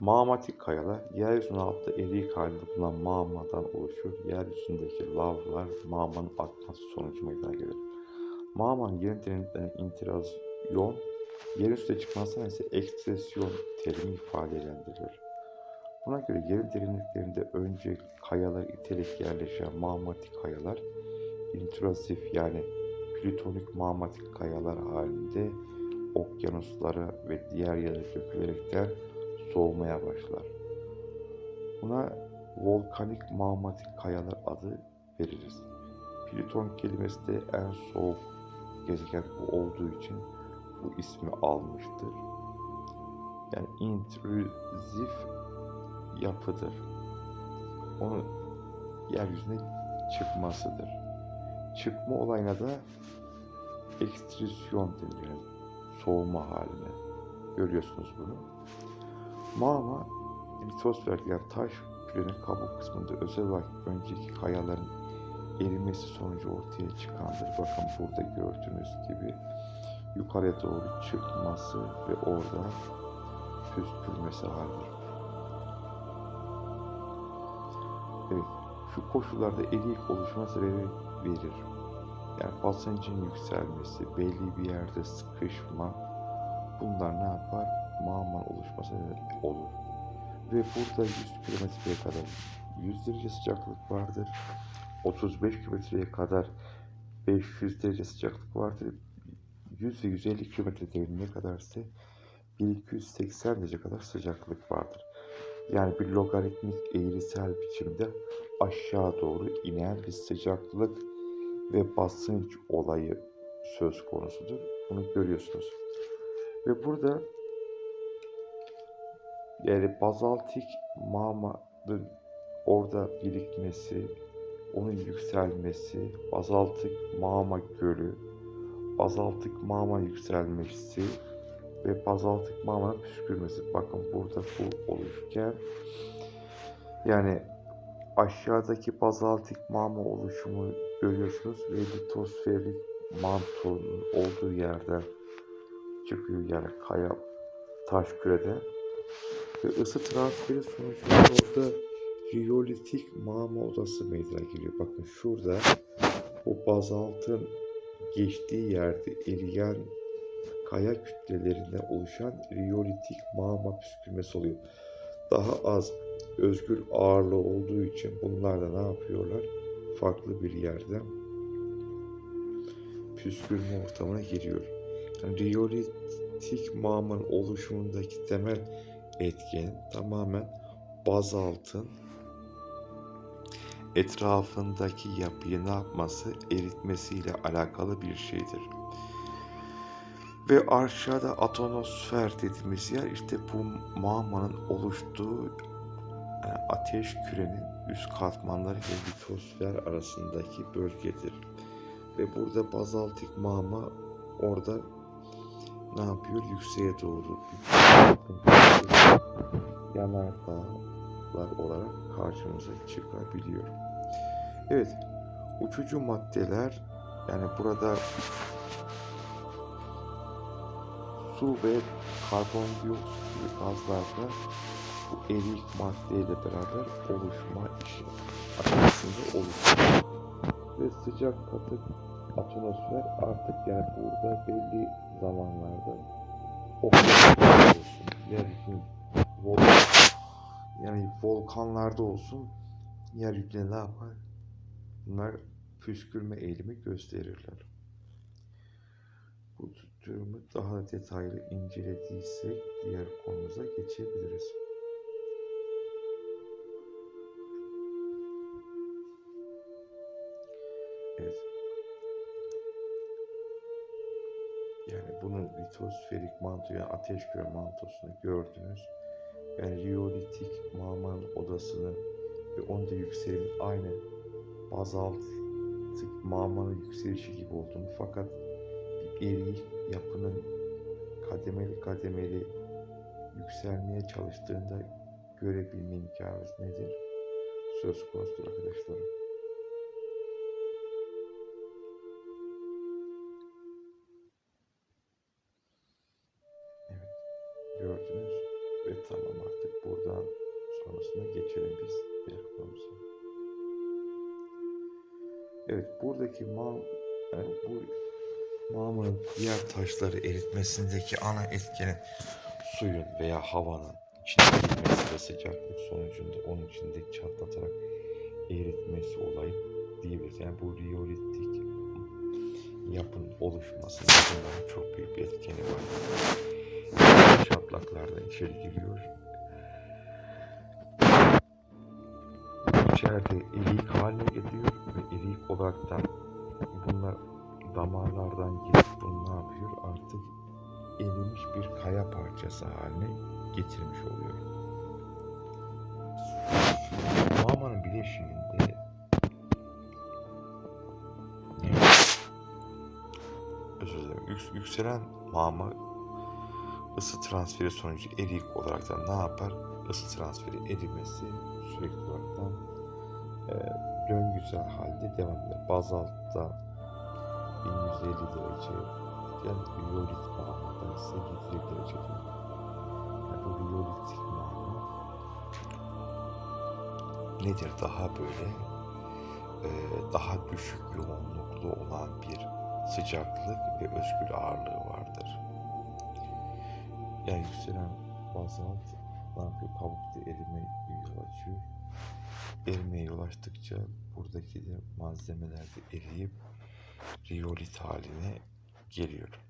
Mağmatik kayalar, yeryüzünün altında erik halinde bulunan mağmadan oluşur. Yeryüzündeki lavlar mağmanın akması sonucu meydana gelir. Mağmanın yerin derinliklerine intirazyon, yerin üstüne çıkmasına ise ekstresyon terimi ifadelendirilir. Buna göre yerin derinliklerinde önce kayalar iterek yerleşen mağmatik kayalar, intrusif yani plütonik mağmatik kayalar halinde okyanuslara ve diğer yerlere dökülerekten soğumaya başlar. Buna volkanik mağmatik kayalar adı veririz. Plüton kelimesi de en soğuk gezegen bu olduğu için bu ismi almıştır. Yani intrüzif yapıdır. Onun yeryüzüne çıkmasıdır. Çıkma olayına da ekstrüsyon denir. Yani soğuma haline. Görüyorsunuz bunu. Mağma litosfer yani taş kürenin kabuk kısmında özel olarak önceki kayaların erimesi sonucu ortaya çıkandır. Bakın burada gördüğünüz gibi yukarıya doğru çıkması ve orada püskürmesi halidir. Evet, şu koşullarda erik oluşma sebebi verir. Yani basıncın yükselmesi, belli bir yerde sıkışma, bunlar ne yapar? Mağman oluşması olur. Ve burada 100 kilometreye kadar 100 derece sıcaklık vardır. 35 kilometreye kadar 500 derece sıcaklık vardır. 100 ve 150 kilometre derinliğe kadar ise 1280 derece kadar sıcaklık vardır. Yani bir logaritmik eğrisel biçimde aşağı doğru inen bir sıcaklık ve basınç olayı söz konusudur. Bunu görüyorsunuz. Ve burada yani bazaltik mağmanın orada birikmesi, onun yükselmesi, bazaltik mağma gölü, bazaltik mağma yükselmesi ve bazaltik mağmanın püskürmesi. Bakın burada bu oluşurken yani aşağıdaki bazaltik mağma oluşumu görüyorsunuz ve litosferik mantonun olduğu yerden çıkıyor yani kaya taş kürede ve ısı transferi sonucunda orada riyolitik mağma odası meydana geliyor. Bakın şurada o bazaltın geçtiği yerde eriyen kaya kütlelerinde oluşan riyolitik mağma püskürmesi oluyor. Daha az özgür ağırlığı olduğu için bunlar da ne yapıyorlar? Farklı bir yerden püskürme ortamına giriyor. Yani riyolitik mağmanın oluşumundaki temel etken tamamen bazaltın etrafındaki yapıyı ne yapması, eritmesiyle alakalı bir şeydir. Ve aşağıda atonosfer dediğimiz yer işte bu mağmanın oluştuğu yani ateş kürenin üst katmanları ve litosfer arasındaki bölgedir. Ve burada bazaltik mağma orada ne yapıyor? Yükseğe doğru yanardağlar olarak karşımıza çıkabiliyor. Evet, uçucu maddeler yani burada su ve karbondioksit gazlarda bu erik maddeyle beraber oluşma işi aşamasında oluşuyor. Ve sıcak katık atmosfer artık yani burada belli zamanlarda okyanuslarda olsun, yeryüzünün volkan, yani volkanlarda olsun yeryüzüne ne yapar? Bunlar püskürme eğilimi gösterirler. Bu durumu daha detaylı incelediysek diğer konumuza geçebiliriz. Bunun litosferik manto yani ateş küre mantosunu gördünüz. Yani riyolitik mağmanın odasını ve onda yükselimin aynı bazaltik mağmanın yükselişi gibi olduğunu fakat bir eril yapının kademeli kademeli yükselmeye çalıştığında görebilme imkanımız nedir? Söz konusudur arkadaşlarım. Gördünüz ve tamam artık buradan sonrasında geçelim biz konumuza. Evet buradaki mal yani bu mağaranın diğer taşları eritmesindeki ana etkenin suyun veya havanın içine girmesi ve sıcaklık sonucunda onun içinde çatlatarak eritmesi olayı diyebiliriz. Yani bu riyolitik yapının oluşmasında çok büyük bir etkeni var. Çatlaklardan içeri giriyor. İçeride erik haline geliyor ve erik olaraktan bunlar damarlardan girip bunu ne yapıyor? Artık erimiş bir kaya parçası haline getirmiş oluyor. Mağmanın bileşiminde özür dilerim. Yük- yükselen mağma ısı transferi sonucu erik olarak da ne yapar? Isı transferi erimesi sürekli olarak da e, döngüsel halde devam eder. Bazaltta 1150 derece yani riyolit mağmada ise 750 derecede. Yani bu riyolitik mağma nedir? Daha böyle e, daha düşük yoğunluklu olan bir sıcaklık ve özgür ağırlığı Yani yükselen bazalt ne yapıyor? Kabukta erime yol açıyor. Erimeye yol açtıkça buradaki de malzemeler de eriyip riyolit haline geliyor.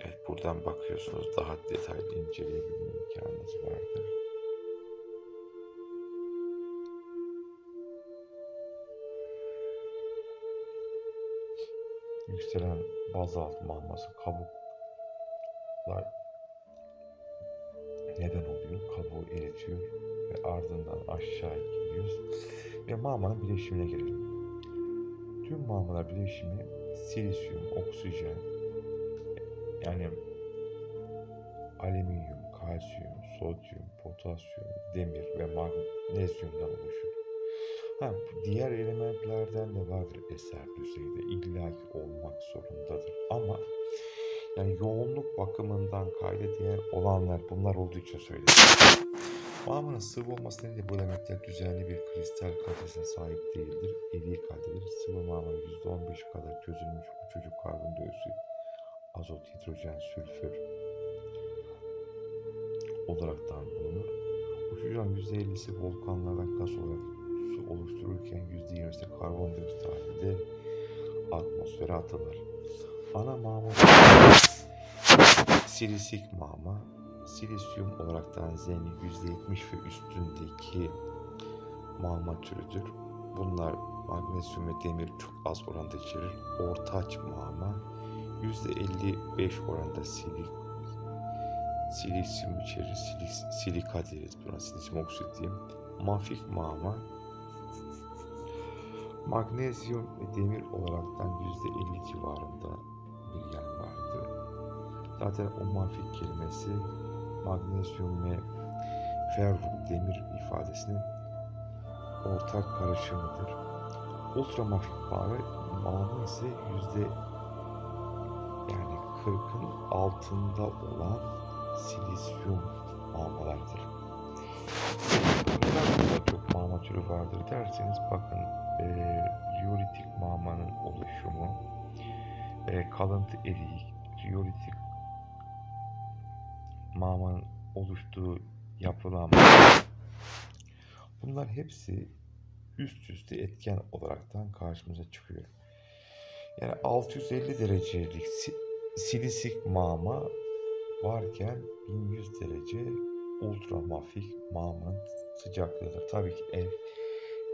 Evet buradan bakıyorsunuz daha detaylı inceleyebilme imkanınız vardır. Yükselen bazalt mağması kabuklar neden oluyor? Kabuğu eritiyor ve ardından aşağı gidiyoruz ve mağmanın bileşimine gelelim. Tüm mağmalar bileşimi silisyum, oksijen, yani alüminyum, kalsiyum, sodyum, potasyum, demir ve magnezyumdan oluşur. Ha, diğer elementlerden de vardır eser düzeyde. illaki olmak zorundadır. Ama yani yoğunluk bakımından kayda değer olanlar bunlar olduğu için söyledim. Mağmanın sıvı olması nedeniyle bu elementler düzenli bir kristal kalitesine sahip değildir. Eri kalitedir. Sıvı mağmanın %15 kadar çözülmüş uçucu karbondioksit, azot, hidrojen, sülfür olaraktan bulunur. Uçucunun %50'si volkanlardan gaz olarak su oluştururken %20'si karbondioksit halinde atmosfere atılır. Ana mağma silisik mağma silisyum olaraktan zengin %70 ve üstündeki mağma türüdür. Bunlar magnezyum ve demir çok az oranda içerir. Ortaç mağma %55 oranda silik silisyum içerir. Silik, silika deriz buna. Silisyum oksit diyeyim. Mafik mağma magnezyum ve demir olaraktan %50 civarında bir yer vardı. Zaten o mafik kelimesi magnezyum ve ferrum demir ifadesinin ortak karışımıdır. Ultramafik mağma, mağma ise yüzde yani 40'ın altında olan silisyum mağmalardır. Neden çok mağma türü vardır derseniz bakın e, riyolitik mağmanın oluşumu, e, kalıntı eriği, riyolitik mağmanın oluştuğu yapılanma bunlar hepsi üst üste etken olaraktan karşımıza çıkıyor. Yani 650 derecelik si- silisik mağma varken 1100 derece ultramafik mağmanın sıcaklığıdır. Tabii ki ev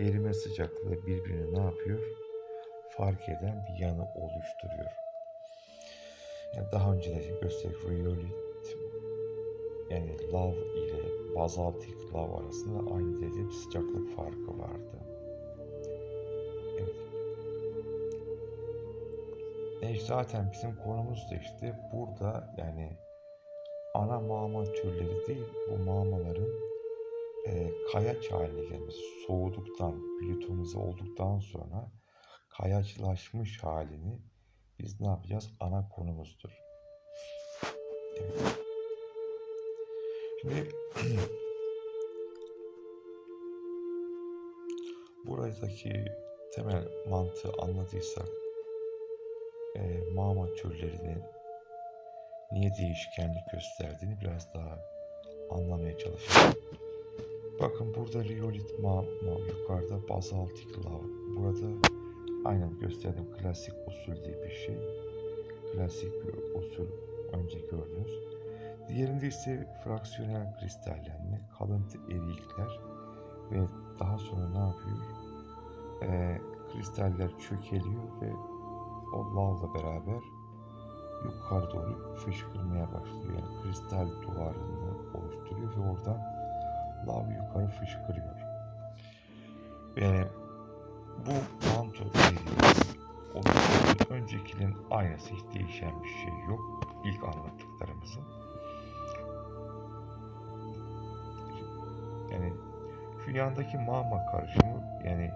erime sıcaklığı birbirini ne yapıyor? Fark eden bir yanı oluşturuyor. Daha önce de gösterdik riolit yani lav ile bazaltik lav arasında aynı bir sıcaklık farkı vardı. Evet. E zaten bizim konumuz da işte burada yani ana mağma türleri değil bu mağmaların e, kayaç haline gelmesi soğuduktan plütonize olduktan sonra kayaçlaşmış halini biz ne yapacağız? Ana konumuzdur. Evet. Şimdi buradaki temel mantığı anladıysak e, mağma türlerinin niye değişkenlik gösterdiğini biraz daha anlamaya çalışalım. Bakın burada riolit mağma, yukarıda bazaltik lav. Burada aynen gösterdiğim klasik usul diye bir şey. Klasik bir usul önce gördünüz. Diğerinde ise fraksiyonel kristallenme, kalıntı erikler ve daha sonra ne yapıyor? Ee, kristaller çökeliyor ve o lavla beraber yukarı doğru fışkırmaya başlıyor. Yani kristal duvarını oluşturuyor ve oradan lav yukarı fışkırıyor. Ve bu manto eriği oluşturuyor. Öncekinin aynısı hiç değişen bir şey yok. İlk anlattıklarımızın. Yani şu yandaki mağma karışımı yani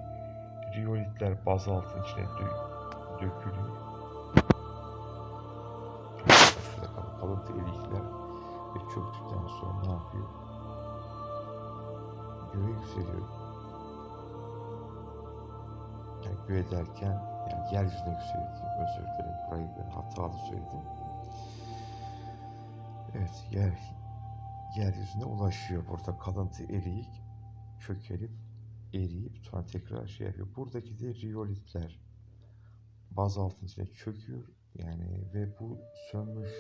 riyolitler bazaltın içine dö- dökülüyor. Kalıntı erikler ve çöktükten sonra ne yapıyor? Göğe yükseliyor. Yani göğe derken yani yeryüzüne diyeyim. Özür dilerim. Burayı ben hatalı söyledim. Evet yer yeryüzüne ulaşıyor. Burada kalıntı eriyik çökelip eriyip sonra tekrar şey yapıyor. Buradaki de riyolitler bazaltın içine çöküyor. Yani ve bu sönmüş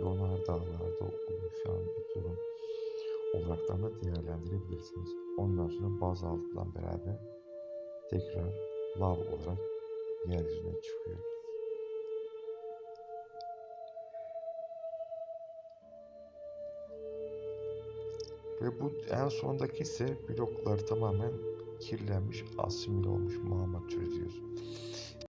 yonar dağlarda oluşan bir durum olaraktan da değerlendirebilirsiniz. Ondan sonra bazaltla beraber tekrar lav olarak yeryüzüne çıkıyor. Ve bu en sondaki ise bloklar tamamen kirlenmiş, asimile olmuş mağma türü diyoruz.